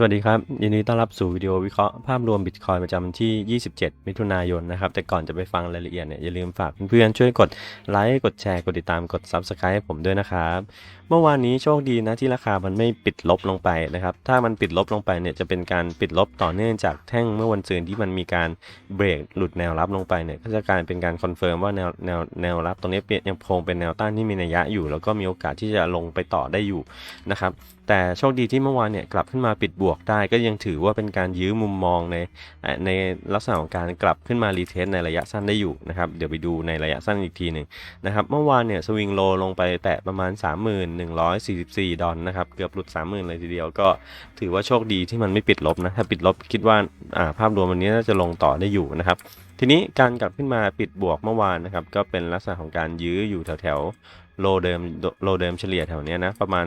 สวัสดีครับ ยินดีต้อนรับสู่วิดีโอวิเคราะห์ภาพรวมบิตคอยประจำวันที่ 27 มิถุนายนนะครับ แต่ก่อนจะไปฟังรายละเอียดเนี่ยอย่าลืมฝากเพื่อนๆช่วยกดไลค์ กดแชร์ กดติดตาม กด Subscribe ให้ผมด้วยนะครับ เมื่อวานนี้โชคดีนะที่ราคามันไม่ปิดลบลงไปนะครับ ถ้ามันปิดลบลงไปเนี่ยจะเป็นการปิดลบต่อเนื่องจากแท่งเมื่อวันซืนที่มันมีการเบรกหลุดแนวรับลงไปเนี่ยก็จะกลายเป็นการคอนเฟิร์มว่าแนวแนวแนวรับตรงนี้เปลี่ยนยังคงเป็นแนวต้านที่มีนัยยะอยู่ แล้วก็มีโอกาสที่จะลงไปต่อได้อยู่นะครับแต่โชคดีที่เมื่อวานเนี่ยกลับขึ้นมาปิดบวกได้ ก็ยังถือว่าเป็นการยื้อมุมมองในในลักษณะของการกลับขึ้นมารีเทสในระยะสั้นได้อยู่นะครับเดี๋ยวไปดูในระยะสั้นอีกทีหนึ่งนะครับเมื่อวานเนี่ยสวิงโลลงไปแตะประมาณ3144 ดอลนะครับ เกือบหลุด 30,000 เลยทีเดียวก็ถือว่าโชคดีที่มันไม่ปิดลบนะ ถ้าปิดลบคิดว่าอ่าภาพรวมวันนี้น่าจะลงต่อได้อยู่นะครับ ทีนี้การกลับขึ้นมาปิดบวกเมื่อวานนะครับ ก็เป็นลักษณะของการยื้ออยู่แถวโลเดิมโลเดิมเฉลี่ยแถวเนี้ยนะประมาณ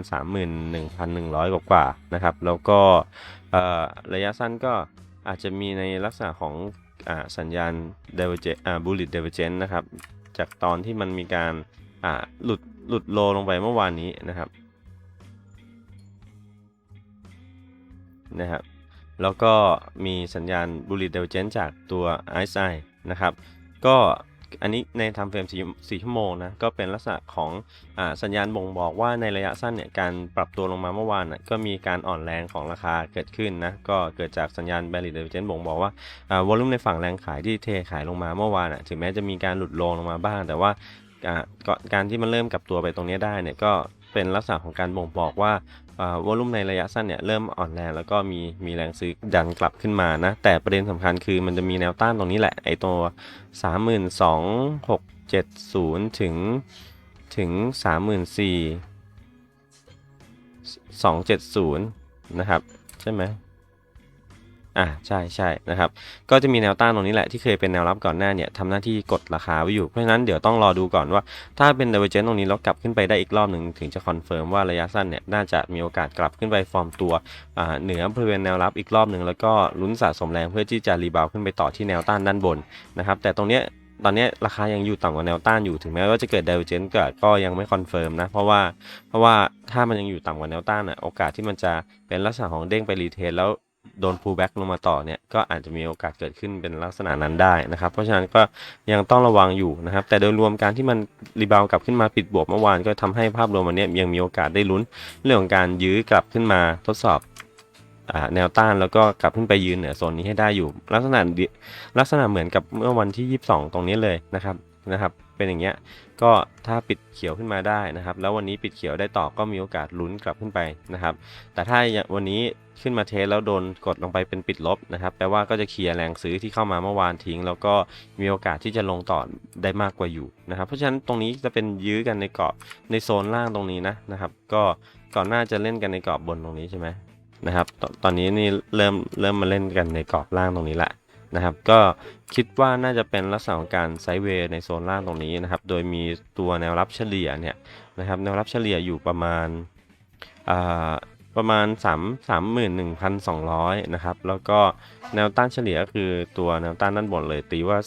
31,100 กว่ากว่าๆนะครับ แล้วก็ระยะสั้นก็อาจจะมีในลักษณะของอสัญญาณ divergent อ่า bullish divergence นะครับ จากตอนที่มันมีการ อ่าหลุดหลุดโลลงไปเมื่อวานนี้นะครับนะครับ แล้วก็มีสัญญาณ bullish divergence จากตัว RSI นะครับ ก็อันนี้ในทำเฟรม4 4ชั่วโมงนะ ก็เป็นลักษณะของอาสัญญาณบ่งบอกว่าในระยะสั้นเนี่ย การปรับตัวลงมาเมื่อวานน่ะก็มีการอ่อนแรงของราคาเกิดขึ้นนะ ก็เกิดจากสัญญาณ bearish divergence บ่งบอกว่าอ่าวอลุ่มในฝั่งแรงขายที่เทขายลงมาเมื่อวานน่ะถึงแม้จะมีการหลุดลงลงมาบ้าง แต่ว่า ก็การที่มันเริ่มกลับตัวไปตรงนี้ได้เนี่ยก็เป็นลักษณะของการบ่งบอกว่าวอลุ่มในระยะสั้นเนี่ยเริ่มอ่อนแรงแล้วก็มีมีแรงซื้อดันกลับขึ้นมานะแต่ประเด็นสำคัญคือมันจะมีแนวต้านตรงนี้แหละไอตัว 32,670 ถึงถึง 34,270 นะครับ ใช่ไหม อ่าใช่ใช่นะครับ ก็จะมีแนวต้านตรงนี้แหละที่เคยเป็นแนวรับก่อนหน้าเนี่ยทำหน้าที่กดราคาไว้อยู่เพราะฉะนั้นเดี๋ยวต้องรอดูก่อนว่า ถ้าเป็น divergence ตรงนี้แล้วกลับขึ้นไปได้อีกรอบหนึ่งถึงจะคอนเฟิร์มว่าระยะสั้นเนี่ยน่าจะมีโอกาสกลับขึ้นไปฟอร์มตัวอ่าเหนือบริเวณแนวรับอีกรอบหนึ่งแล้วก็ลุ้นสะสมแรงเพื่อที่จะรีบาวขึ้นไปต่อที่แนวต้านด้านบนนะครับแต่ตรงเนี้ยตอนเนี้ยราคายังอยู่ต่ำกว่าแนวต้านอยู่ถึงแม้ว่าจะเกิด divergence เกิดก็ยังไม่คอนเฟิร์มนะเพราะว่าเพราะว่าถ้ามันยังอยู่ต่ำกว่าแนวต้านอะโอกาสที่มันจะเป็นลักษณะของเด้งไปรีเทสแล้ว โดน pull back ลงมาต่อเนี่ยก็อาจจะมีโอกาสเกิดขึ้นเป็นลักษณะนั้นได้นะครับ เพราะฉะนั้นก็ยังต้องระวังอยู่นะครับ แต่โดยรวมการที่มันรีบาวกลับขึ้นมาปิดบวกเมื่อวานก็ทำให้ภาพรวมวันนี้ยังมีโอกาสได้ลุ้นเรื่องของการยื้อกลับขึ้นมาทดสอบอแนวต้านแล้วก็กลับขึ้นไปยืนเหนือโซนนี้ให้ได้อยู่ ลักษณะลักษณะเหมือนกับเมื่อวันที่ 22 ตรงนี้เลยนะครับนะครับ เป็นอย่างเงี้ยก็ถ้าปิดเขียวขึ้นมาได้นะครับ แล้ววันนี้ปิดเขียวได้ต่อก็มีโอกาสลุ้นกลับขึ้นไปนะครับ แต่ถ้าวันนี้ขึ้นมาเทสแล้วโดนกดลงไปเป็นปิดลบนะครับแปลว่าก็จะเคลียร์แรงซื้อที่เข้ามาเมื่อวานทิ้ง แล้วก็มีโอกาสที่จะลงต่อได้มากกว่าอยู่นะครับ เพราะฉะนั้นตรงนี้จะเป็นยื้อกันในเกาะในโซนล่างตรงนี้นะนะครับ ก็ก่อนหน้าจะเล่นกันในกรอบบนตรงนี้ใช่ไหมนะครับตตอนนี้นี่เริ่มเริ่มมาเล่นกันในกรอบล่างตรงนี้แหละ นะครับ ก็คิดว่าน่าจะเป็นลักษณะของการไซด์เวย์ในโซนล่างตรงนี้นะครับ โดยมีตัวแนวรับเฉลี่ยเนี่ยนะครับ แนวรับเฉลี่ยอยู่ประมาณประมาณ 3 31,200 นะครับ แล้วก็แนวต้านเฉลี่ยก็คือตัวแนวต้านด้านบนเลย ตีว่า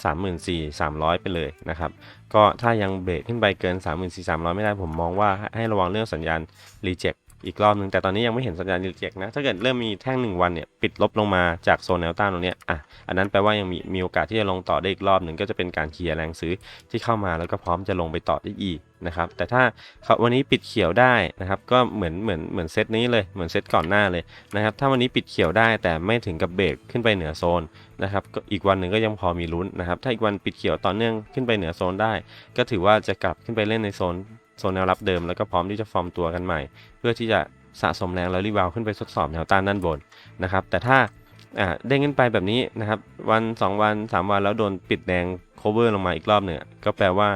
34,300 ไปเลยนะครับ ก็ถ้ายังเบรกขึ้นไปเกิน 34,300 ไม่ได้ผมมองว่าให้ระวังเรื่องสัญญาณรีเจ็ค อีกรอบหนึ่งแต่ตอนนี้ยังไม่เห็นสัญญาณรีเจ็คนะ ถ้าเกิดเริ่มมีแท่ง 1 วันเนี่ยปิดลบลงมาจากโซนแนวต้านตรงนี้อะอันนั้นแปลว่ายังมีมีโอกาสที่จะลงต่อได้อีกรอบหนึ่งก็จะเป็นการเคลียร์แรงซื้อที่เข้ามาแล้วก็พร้อมจะลงไปต่อได้อีกนะครับแต่ถ้าเขาวันนี้ปิดเขียวได้นะครับก็เหมือนเหมือนเหมือนเซตนี้เลยเหมือนเซตก่อนหน้าเลยนะครับถ้าวันนี้ปิดเขียวได้แต่ไม่ถึงกับเบรกขึ้นไปเหนือโซนนะครับก็อีกวันหนึ่งก็ยังพอมีลุ้นนะครับถ้าอีกวันปิดเขียวต่อเนื่องขึ้นไปเหนือโซนได้ ก็ถือว่าจะกลับขึ้นไปเล่นในโซน โซนแนวรับเดิมแล้วก็พร้อมที่จะฟอร์มตัวกันใหม่ เพื่อที่จะสะสมแรงแล้วรีบาวขึ้นไปทดสอบแนวต้านด้านบนนะครับแต่ถ้าเด้งขึ้นไปแบบนี้นะครับวัน 2 วัน 3 วันแล้วโดนปิดแดง cover ลงมาอีกรอบหนึ่งก็แปลว่า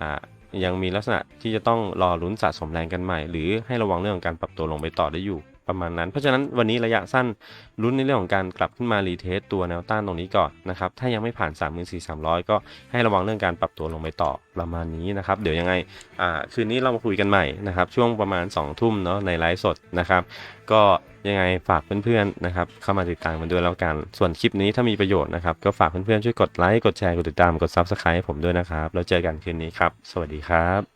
อ่ายังมีลักษณะที่จะต้องรอลุ้นสะสมแรงกันใหม่ หรือให้ระวังเรื่องของการปรับตัวลงไปต่อได้อยู่ ประมาณนั้น เพราะฉะนั้นวันนี้ระยะสั้นลุ้นในเรื่องของการกลับขึ้นมารีเทสตัวแนวต้านตรงนี้ก่อนนะครับ ถ้ายังไม่ผ่าน 34,300 ก็ให้ระวังเรื่องการปรับตัวลงไปต่อประมาณนี้นะครับ เดี๋ยวยังไงอ่าคืนนี้เรามาคุยกันใหม่นะครับ ช่วงประมาณ 2 ทุ่มเนาะในไลฟ์สดนะครับ ก็ยังไงฝากเพื่อนๆนะครับเข้ามาติดตามกันด้วยแล้วกัน ส่วนคลิปนี้ถ้ามีประโยชน์นะครับ ก็ฝากเพื่อนๆช่วยกดไลค์กดแชร์กดติดตามกด Subscribe ให้ผมด้วยนะครับ แล้วเจอกันคืนนี้ครับ สวัสดีครับ